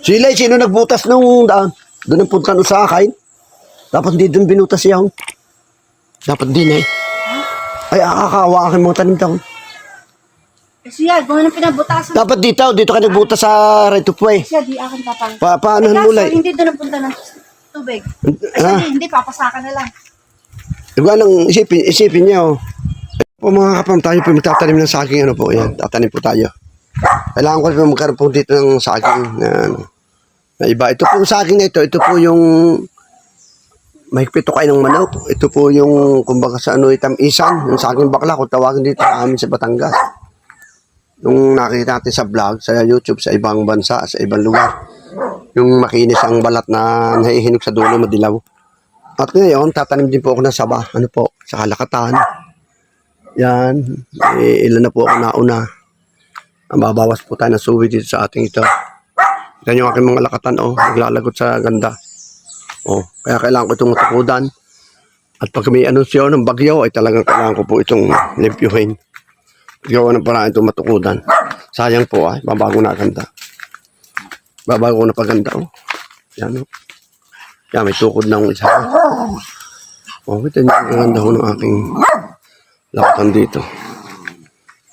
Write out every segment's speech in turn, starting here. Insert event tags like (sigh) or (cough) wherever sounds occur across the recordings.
Sila, sino nagbutas nung daan? Doon ang punta nung sa akin. Dapat hindi doon binutas yan. Dapat din eh. Ay, akakawa aking mga tanim taon. Eh siya, kung anong pinabutasan. Dapat dito, dito ka nagbutas sa right of way. Siya, di akin papang. Pa paano Eh, lang? hindi doon napunta ng tubig. Ay, Ah, hindi, papasakan na lang. Diba nang isipin, isipin niya oh. Po mga kapam tayo po magtatanim ng saging ano po yan. Tatanim po tayo. Kailangan ko po magkaroon po dito ng saging na, ano, na iba. Ito po saging na ito. Ito po yung mahigpit kayo ng manok. Ito po yung kumbaga sa ano itamisan. Yung saging bakla kung tawagin dito sa amin sa Batangas. Nung nakita natin sa vlog, sa YouTube, sa ibang bansa, sa ibang lugar. Yung makinis ang balat na nahihinog sa dulo, madilaw. At ngayon, tatanim din po ako ng saba. Ano po? Sa kalakatan. Yan. Eh, ilan na po ako nauna. Ang babawas po tayo ng suwi dito sa ating ito. Yan yung aking mga lakatan, oh. Naglalagot sa ganda. Oh, kaya kailangan ko itong matukudan. At pag may anunsyo ng bagyo, ay talagang kailangan ko po itong limpyuhin. Gawa ng paraan itong matukudan. Sayang po, ay. Babago na ganda. Babago na paganda, oh. Yan, oh. Yan, may tukod akong isa. Oh, kita niyo ang ganda ho ng aking lakatan dito.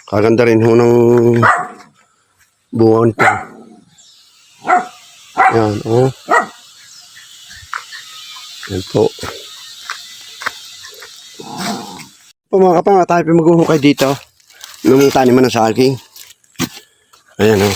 Kaganda rin ho ng buwan ko. Yan, oh. Yan po. Po mga kapanga, tayo pa maghuhukay dito. Nung taniman ng saging. Ayan, oh.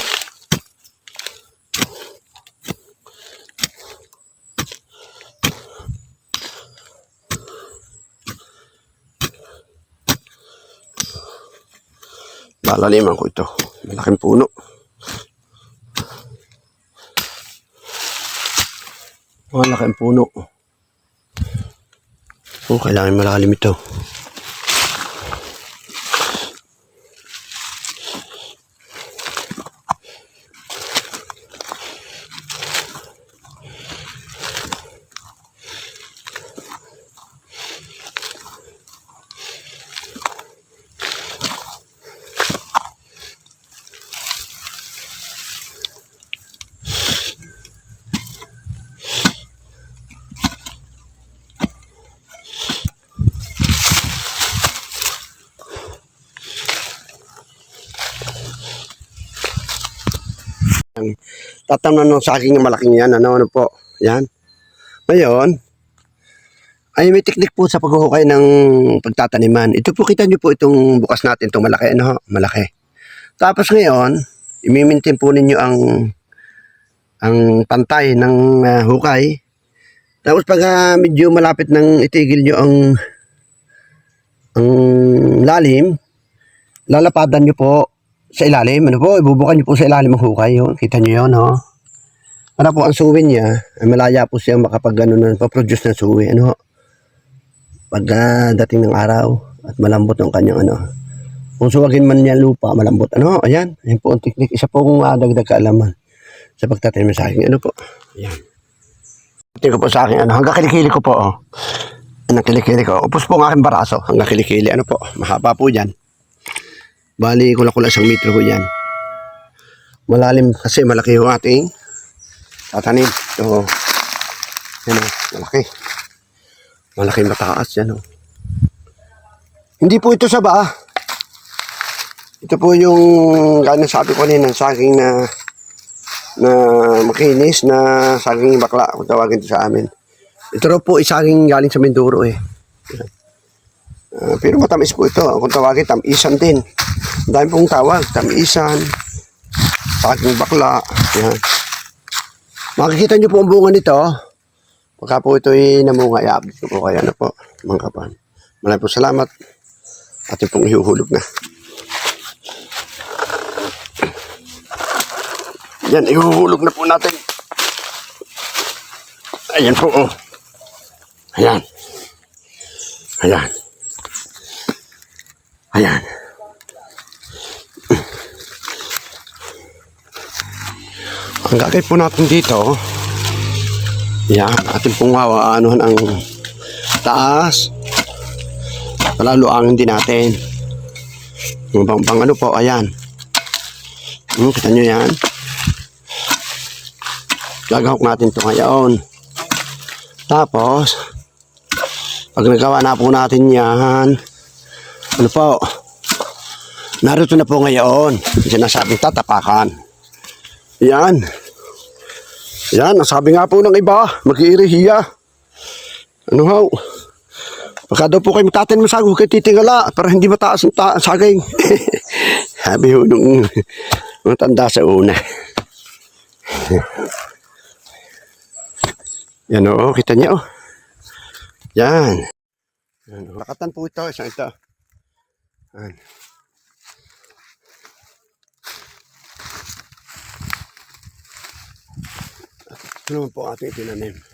Lalaliman ko ito. Malaking puno. Malaking puno. Oh, kailangan malalim ito. Tatamnan ng saging na malaking yan. Ano, ano po? Yan. Ngayon, ay may teknik po sa paghuhukay ng pagtataniman. Ito po, kita nyo po itong bukas natin, itong malaki, ano, malaki. Tapos ngayon, imimintin po ninyo ang ang pantay ng ah, hukay. Tapos pag ah, medyo malapit ng itigil nyo ang ang lalim, lalapadan nyo po sa ilalim. Ano po, ibubukan nyo po sa ilalim ang hukay. Yun. Kita nyo yun, ho? Para po ang suwi niya, ay malaya po siya makapag ano, na, produce ng suwi. Ano, pag ah, dating ng araw at malambot ang kanyang ano. Kung suwagin man niya lupa, malambot. Ano, ayan. Ayan po ang teknik. Isa po kong uh, dagdag kaalaman sa pagtatanim sa akin. Ano po? Ayan. Tingnan ko po sa akin. Ano, hanggang kilikili ko po. Oh. Hanggang kilikili ko. Upos po ang aking baraso. Hanggang kilikili. Ano po? Mahaba po dyan. Bali, kula-kula isang metro ko yan. Malalim kasi malaki yung ating tatanim. Ito. Yan o, malaki. Malaki mataas yan o. Hindi po ito sa ba? Ito po yung, gano'n sabi ko kanina, saging na na makinis na saging bakla kung tawagin ito sa amin. Ito po isaging galing sa Mindoro eh. Yan. Ah, pero matamis po ito. Kung tawagin, tamisan din. Ang dami pong tawag. Tamisan. Saging bakla. Yan. Makikita nyo po ang bunga nito. Pagka po ito ay namunga, i-update ko po kaya na po, mga kapan. Maraming po salamat. Atin pong ihuhulog na. Yan, ihuhulog na po natin. Ayan po, oh. Ayan. Ayan. Ayan. Ang gagawin po natin dito, yan, ating pong hawaanuhan ang taas. Palaluangin din natin. Yung pang, pang ano po, ayan. Hmm, kita nyo yan. Gagawak natin to ngayon. Tapos, pag nagawa na po natin yan, ano po, narito na po ngayon, sinasabing tatapakan. Yan. Yan, ang sabi nga po ng iba, mag-iirihiya. Ano ho? Baka daw po kayo matatin masag, huwag kayo titingala para hindi mataas ang ta- saging. (laughs) sabi ho nung matanda sa una. Yan o, kita niyo. Yan, Lakatan po ito, isang ito. Yan. Ito naman po ating itinanim.